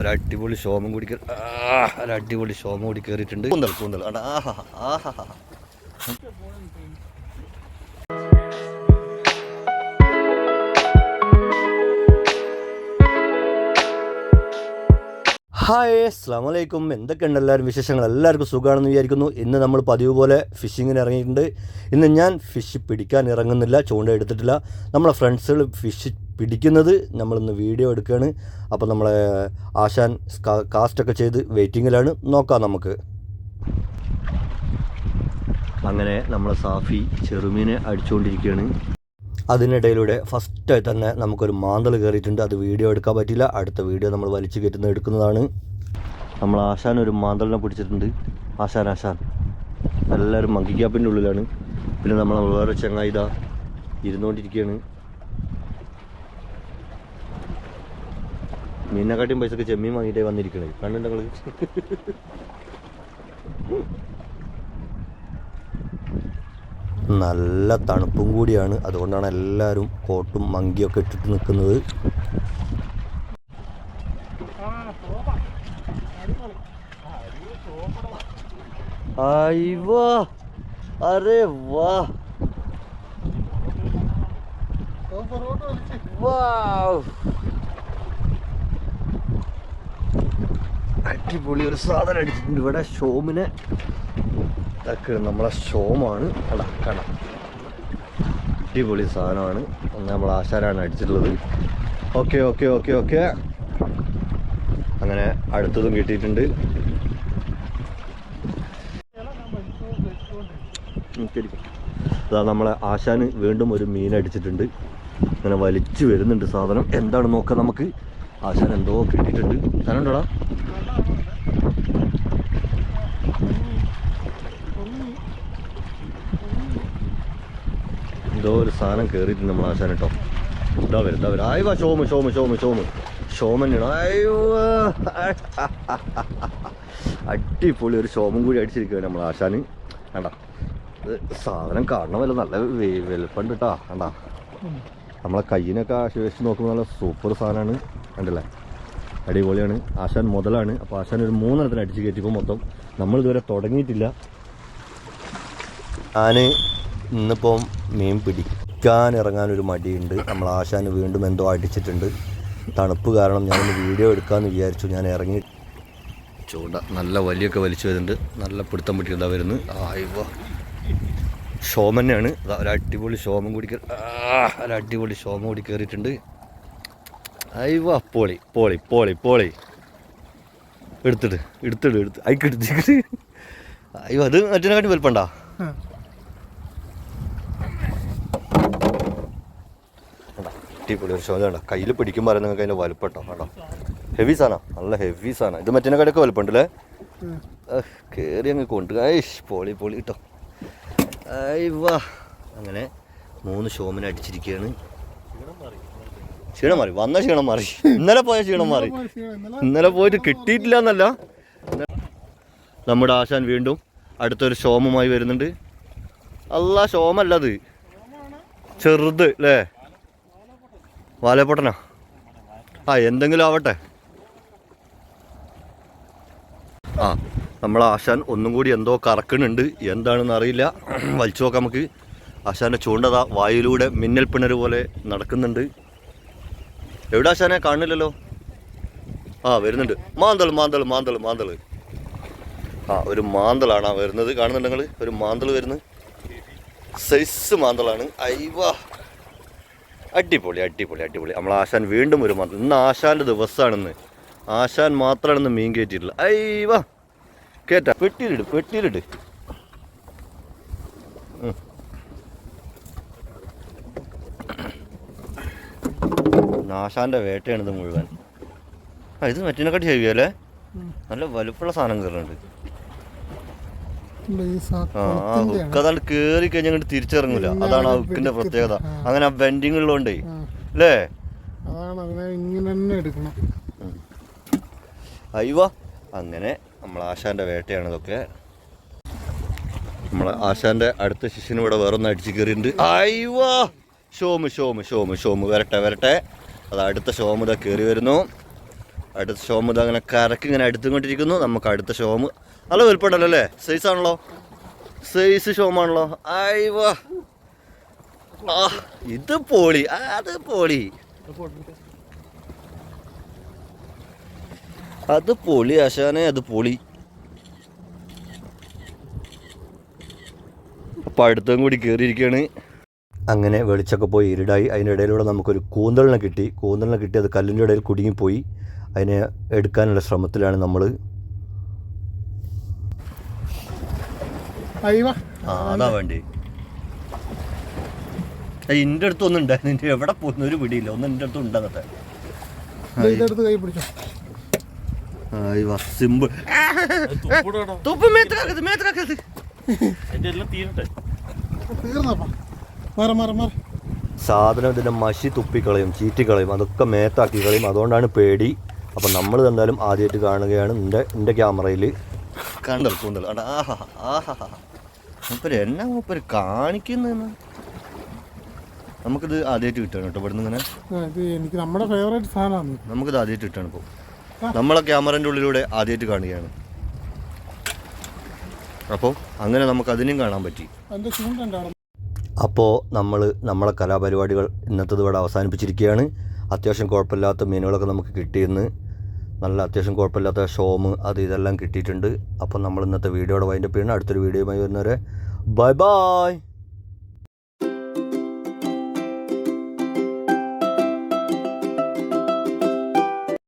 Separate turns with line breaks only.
ഒരു അടിപൊളി ശോമം കൂടി കേറി- ആ, ഒരു അടിപൊളി ശോമം കൂടി കയറിയിട്ടുണ്ട് കൂന്തൽ കൂന്തൽ. ആഹാ ആഹാ ഹായ് അസ്സാം വലൈക്കും എന്തൊക്കെയുണ്ട് എല്ലാവരും വിശേഷങ്ങൾ? എല്ലാവർക്കും സുഖമാണെന്ന് വിചാരിക്കുന്നു. ഇന്ന് നമ്മൾ പതിവ് പോലെ ഫിഷിങ്ങിന് ഇറങ്ങിയിട്ടുണ്ട്. ഇന്ന് ഞാൻ ഫിഷ് പിടിക്കാൻ ഇറങ്ങുന്നില്ല ചൂണ്ട എടുത്തിട്ടില്ല. നമ്മളെ ഫ്രണ്ട്സുകൾ ഫിഷ് പിടിക്കുന്നത് നമ്മളിന്ന് വീഡിയോ എടുക്കുകയാണ്. അപ്പോൾ നമ്മളെ ആശാൻ കാസ്റ്റൊക്കെ ചെയ്ത് വെയിറ്റിങ്ങിലാണ്. നോക്കാം നമുക്ക്. അങ്ങനെ നമ്മളെ സാഫി ചെറുമീനെ അടിച്ചുകൊണ്ടിരിക്കുകയാണ്. അതിനിടയിലൂടെ ഫസ്റ്റ് തന്നെ നമുക്കൊരു മാന്തൽ കയറിയിട്ടുണ്ട്. അത് വീഡിയോ എടുക്കാൻ പറ്റില്ല. അടുത്ത വീഡിയോ നമ്മൾ വലിച്ചു കയറ്റുന്ന എടുക്കുന്നതാണ്. നമ്മൾ ആശാൻ ഒരു മാന്തലിനെ പിടിച്ചിട്ടുണ്ട്. ആശാൻ ആശാൻ. എല്ലാവരും മങ്കിക്കാപ്പിന്റെ ഉള്ളിലാണ്. പിന്നെ നമ്മൾ വേറെ ചങ്ങായിത ഇരുന്നുകൊണ്ടിരിക്കുകയാണ്. മീനിനെക്കാട്ടിയും പൈസക്ക് ചെമ്മീൻ വാങ്ങിയിട്ടേ വന്നിരിക്കണേ. കണ്ടിട്ട് നിങ്ങൾ നല്ല തണുപ്പും കൂടിയാണ്. അതുകൊണ്ടാണ് എല്ലാവരും കോട്ടും മങ്കിയൊക്കെ ഇട്ടിട്ട് നിൽക്കുന്നത്. അരെ വാ. വാവ്. അടിപൊളി ഒരു സാധനം അടിച്ചിട്ടുണ്ട്. ഇവിടെ ഷോമിനെ ഇതൊക്കെ നമ്മളെ ഷോമാണ്. അല്ല കട അടിപൊളി സാധനമാണ്. നമ്മൾ ആശാരാണ് അടിച്ചിട്ടുള്ളത്. Okay okay okay okay. അങ്ങനെ അടുത്തതും കിട്ടിയിട്ടുണ്ട്. അതാ നമ്മളെ ആശാന് വീണ്ടും ഒരു മീൻ അടിച്ചിട്ടുണ്ട്. അങ്ങനെ വലിച്ചു വരുന്നുണ്ട് സാധനം. എന്താണ് നോക്കാം നമുക്ക്? ആശാൻ എന്തോ കിട്ടിയിട്ടുണ്ട്. സാധനം എന്തോ ഒരു സാധനം കയറിയിട്ടുണ്ട് നമ്മൾ ആശാൻ കേട്ടോ ഇതാ വരും ഇതാ വരും. ആയി വാ ഷോമ് ഷോമ് ഷോമ് ഷോമ്. ഷോമനാണ് അയ്യോ. അടിപൊളി ഒരു ഷോമും കൂടി അടിച്ചിരിക്കുകയാണ് നമ്മൾ ആശാന്. കണ്ട? സാധനം കാണണമല്ലോ. നല്ല വെ- കേട്ടോ കണ്ട? നമ്മളെ കയ്യിനൊക്കെ ആശ്വസിച്ച് നോക്കുമ്പോൾ നല്ല സൂപ്പർ സാധനമാണ്. കണ്ടില്ലേ? അടിപൊളിയാണ്. ആശാൻ മുതലാണ്. അപ്പോൾ ആശാൻ ഒരു മൂന്നെണ്ണത്തിന് അടിച്ച് കയറ്റിപ്പോൾ മൊത്തം നമ്മൾ ഇതുവരെ തുടങ്ങിയിട്ടില്ല. ഞാൻ ഇന്നിപ്പോൾ മീൻ പിടിക്കാൻ ഇറങ്ങാൻ ഒരു മടിയുണ്ട്. നമ്മൾ ആശാന് വീണ്ടും എന്തോ അടിച്ചിട്ടുണ്ട്. തണുപ്പ് കാരണം ഞാനൊന്ന് വീഡിയോ എടുക്കാമെന്ന് വിചാരിച്ചു. ഞാൻ ഇറങ്ങി. ചൂണ്ട നല്ല വലിയൊക്കെ വലിച്ചു വരുന്നുണ്ട്. നല്ല പിടുത്തം പിടിക്കുന്നതാ വരുന്നത് ആയിവ ഷോം തന്നെയാണ്. ദാ ഒരു അടിപൊളി ഷോമം കൂടി ഒരു അടിപൊളി ഷോമം കൂടി കയറിയിട്ടുണ്ട് അയ്യോ പോളി പോളി പോളി പോളി. എടുത്തിട്ട് എടുത്തിട്ട് എടുത്ത്. അയക്കെടുത്തിട്ട് അയ്യോ അത് മറ്റേനെക്കാട്ടി വലുപ്പണ്ടാ അടിപൊളി ഒരു ഷോജ കണ്ടോ കയ്യിൽ പിടിക്കുമ്പോൾ നിങ്ങൾക്ക് അതിന്റെ വലുപ്പട്ടോ കേട്ടോ ഹെവി സാധനം? നല്ല ഹെവി സാധനം. ഇത് മറ്റേ കടയൊക്കെ വലുപ്പമുണ്ടല്ലേ? കയറി അങ്ങ് കൊണ്ട് ഐഷ് പൊളി പൊളി കേട്ടോ വാ. അങ്ങനെ മൂന്ന് ഷോമിനെ അടിച്ചിരിക്കുകയാണ്. ക്ഷീണം മാറി. വന്ന ക്ഷീണം മാറി. ഇന്നലെ പോയ ക്ഷീണം മാറി. ഇന്നലെ പോയിട്ട് കിട്ടിയിട്ടില്ല എന്നല്ല. നമ്മുടെ ആശാൻ വീണ്ടും അടുത്തൊരു ഷോമുമായി വരുന്നുണ്ട്. അല്ല ഷോമല്ലത് ചെറുത് അല്ലേ വാലപ്പൊട്ടനാ ആ എന്തെങ്കിലും ആവട്ടെ. ആ നമ്മൾ ആശാൻ ഒന്നും കൂടി എന്തോ കറക്കണുണ്ട് എന്താണെന്ന് അറിയില്ല. വലിച്ചു നോക്കാം നമുക്ക്. ആശാന്റെ ചൂണ്ടത വായിലൂടെ മിന്നൽ പിണർ പോലെ നടക്കുന്നുണ്ട്. എവിടെ ആശാനെ കാണില്ലല്ലോ ആ വരുന്നുണ്ട്. മാന്തൾ മാന്തൾ മാന്തൾ മാന്തൾ ആ ഒരു മാന്തളാണ് ആ വരുന്നത്. കാണുന്നുണ്ട് നിങ്ങൾ ഒരു മാന്തൾ വരുന്നത്. സൈസ് മാന്തളാണ്. അയ്വാ അടിപൊളി അടിപൊളി അടിപൊളി. നമ്മൾ ആശാൻ വീണ്ടും ഒരു മാത്രം ഇന്ന് ആശാന്റെ ദിവസമാണെന്ന് ആശാൻ മാത്രമാണെന്ന് മീൻ കയറ്റിയിട്ടുള്ളത് അയ്യവ കേട്ടാ പെട്ടിയിലിട് പെട്ടിയിലിട്. ആശാന്റെ വേട്ടയാണിത് മുഴുവൻ. ഇത് മറ്റിനെക്കാട്ടി ഹെവിയല്ലേ നല്ല വലുപ്പുള്ള സാധനം കയറുന്നുണ്ട് അതാണ്ട് കേറി കഴിഞ്ഞാൽ അങ്ങോട്ട് തിരിച്ചിറങ്ങൂല. അതാണ് ആ ഹുക്കിന്റെ പ്രത്യേകത. അങ്ങനെ ആ ബെൻഡിങ് ഉള്ളതുകൊണ്ടേ അല്ലേ
അതാണ് അതിനെ ഇങ്ങനെ തന്നെ എടുക്കണം.
അയ്യോ അങ്ങനെ നമ്മൾ ആശാന്റെ വേട്ടയാണ് ഇതൊക്കെ. നമ്മളെ ആശാന്റെ അടുത്ത ശിഷ്യന് ഇവിടെ വേറൊന്ന് അടിച്ചു കയറിയിട്ടുണ്ട് അയ്യോ ഷോമ് ഷോമ് ഷോമ് ഷോമ്. വരട്ടെ വരട്ടെ. അത് അടുത്ത ഷോമ് ഇതാ കയറി വരുന്നു. അടുത്ത ഷോമുദ ഇത് അങ്ങനെ കരക്ക് ഇങ്ങനെ അടുത്തുകൊണ്ടിരിക്കുന്നു നമുക്ക് അടുത്ത ഷോം നല്ല വലുപ്പമുണ്ടല്ലോ അല്ലേ? സൈസ് ആണല്ലോ. സൈസ് ഷോമാണല്ലോ അയ്യോ ആ ഇത് പോളി. അത് പോളി. അത് പൊളി ആശാനെ അത് പൊളി. അടുത്തും കൂടി കയറിയിരിക്കുകയാണ് അങ്ങനെ വെളിച്ചൊക്കെ പോയി ഇരുടായി. അതിന്റെ ഇടയിലൂടെ നമുക്കൊരു കൂന്തളിനെ കിട്ടി. കൂന്തളിനെ കിട്ടി. അത് കല്ലിന്റെ ഇടയിൽ കുടുങ്ങിപ്പോയി. അതിനെ എടുക്കാനുള്ള ശ്രമത്തിലാണ് നമ്മൾ അതാ വേണ്ടി. എന്റെ അടുത്ത് ഒന്നും ഉണ്ടായിരുന്നു എന്റെ എവിടെ പോകുന്ന? ഒരു പിടിയില്ല. ഒന്നും എന്റെ അടുത്ത്
ഉണ്ടാകട്ടെ
സിമ്പിൾ. തുപ്പ് സാധനം ഇതിന്റെ മഷി തുപ്പിക്കളയും ചീറ്റിക്കളയും അതൊക്കെ മേത്താക്കി കളയും. അതുകൊണ്ടാണ് പേടി. അപ്പം നമ്മൾ എന്തായാലും ആദ്യമായിട്ട് കാണുകയാണ് എന്റെ എന്റെ ക്യാമറയിൽ കണ്ടൽ കൂന്തൽ ആഹാ ആഹാ. മൂപ്പര് എന്നാ മൂപ്പര് കാണിക്കുന്നെന്ന്? നമുക്കിത് ആദ്യമായിട്ട് കിട്ടുകയാണ് കേട്ടോ ഇവിടുന്ന് ഇങ്ങനെ.
ഇത് എനിക്ക് നമ്മുടെ ഫേവറേറ്റ് സാധനമാണ്.
നമുക്കിത് ആദ്യമായിട്ട് കിട്ടുകയാണ് ഇപ്പോൾ നമ്മളെ ക്യാമറന്റെ ഉള്ളിലൂടെ ആദ്യമായിട്ട് കാണുകയാണ്. അപ്പോൾ അങ്ങനെ നമുക്ക് അതിനും കാണാൻ പറ്റി. അപ്പോൾ നമ്മൾ നമ്മളെ കലാപരിപാടികൾ ഇന്നത്തത് ഇവിടെ അവസാനിപ്പിച്ചിരിക്കുകയാണ്. അത്യാവശ്യം കുഴപ്പമില്ലാത്ത മീനുകളൊക്കെ നമുക്ക് കിട്ടിയെന്ന്. നല്ല അത്യാവശ്യം കുഴപ്പമില്ലാത്ത ഷോമ് അത് ഇതെല്ലാം കിട്ടിയിട്ടുണ്ട്. അപ്പം നമ്മൾ ഇന്നത്തെ വീഡിയോയുടെ വൈൻഡപ്പ് ചെയ്യണം. അടുത്തൊരു വീഡിയോയുമായി വരുന്നവരെ ബൈ ബൈ